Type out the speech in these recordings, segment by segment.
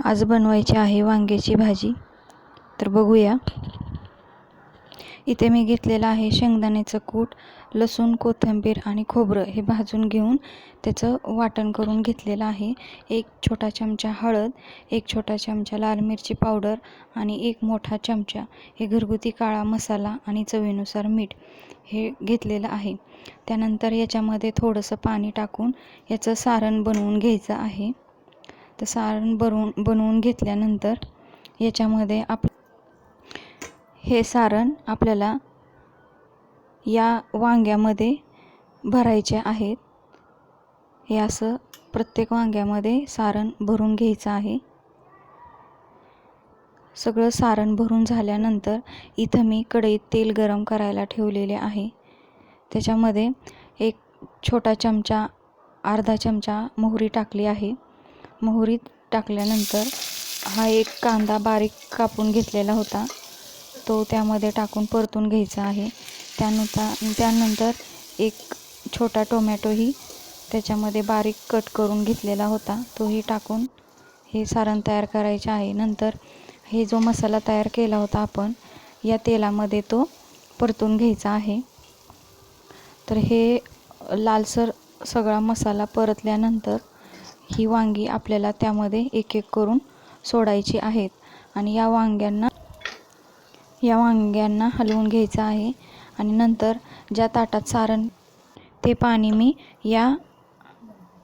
आज बनवायची आहे वांग्याची भाजी. तर बघूया. इथे मी घेतलेलं आहे शेंगदाण्याचं कूट लसूण कोथिंबीर आणि खोबरं हे भाजून घेऊन त्याचं वाटण करून घेतलेलं आहे. एक छोटा चमचा हळद एक छोटा चमचा लाल मिरची पावडर आणि एक मोठा चमचा हे घरगुती काळा मसाला आणि चवीनुसार मीठ हे घेतलेलं आहे. त्यानंतर याच्यामध्ये थोडंसं पाणी टाकून याचं सारण बनवून घ्यायचं आहे. तर सारण बनवून बनवून घेतल्यानंतर याच्यामध्ये आप हे सारण आपल्याला या वांग्यामध्ये भरायचे आहेत. हे असं प्रत्येक वांग्यामध्ये सारण भरून घ्यायचं आहे. सगळं सारण भरून झाल्यानंतर इथं मी कढईत तेल गरम करायला ठेवलेले आहे. त्याच्यामध्ये एक छोटा चमचा अर्धा चमचा मोहरी टाकली आहे. मोहरी टाकल्यानंतर हा एक कांदा बारीक कापून घेतलेला होता. तो त्यामध्ये टाकून परतून घ्यायचा आहे. त्यानुसार त्यानंतर एक छोटा टोमॅटोही त्याच्यामध्ये बारीक कट करून घेतलेला होता. तोही टाकून हे सारण तयार करायचे आहे. नंतर हे जो मसाला तयार केला होता आपण या तेलामध्ये तो परतून घ्यायचा आहे. तर हे लालसर सगळा मसाला परतल्यानंतर ही वांगी आपल्याला त्यामध्ये एक एक करून सोडायची आहेत. आणि या वांग्यांना या वांग्यांना हलवून घ्यायचं आहे. आणि नंतर ज्या ताटात सारण ते पाणी मी या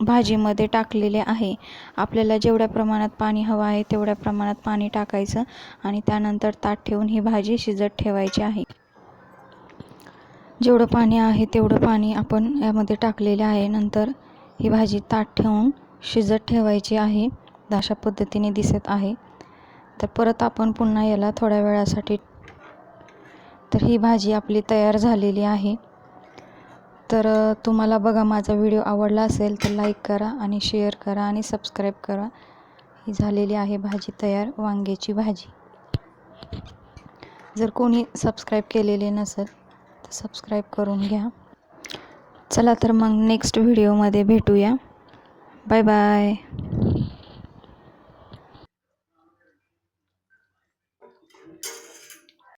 भाजीमध्ये टाकलेले आहे. आपल्याला जेवढ्या प्रमाणात पाणी हवं आहे तेवढ्या प्रमाणात पाणी टाकायचं आणि त्यानंतर ताट ठेवून ही भाजी शिजत ठेवायची आहे. जेवढं पाणी आहे तेवढं पाणी आपण यामध्ये टाकलेले आहे. नंतर ही भाजी ताट ठेवून शिजत ठेवायची आहे. अशा पद्धतीने दिसत आहे. तर परत आपण पुन्हा याला थोड्या वेळासाठी तर ही भाजी आपली तयार झालेली आहे. तर तुम्हाला बघा माझा व्हिडिओ आवडला असेल तर लाईक करा आणि शेअर करा आणि सबस्क्राईब करा. ही झालेली आहे भाजी तयार वांग्याची भाजी. जर कोणी सबस्क्राईब केलेले नसेल तर सबस्क्राईब करून घ्या. चला तर मग नेक्स्ट व्हिडिओमध्ये भेटूया. Bye bye.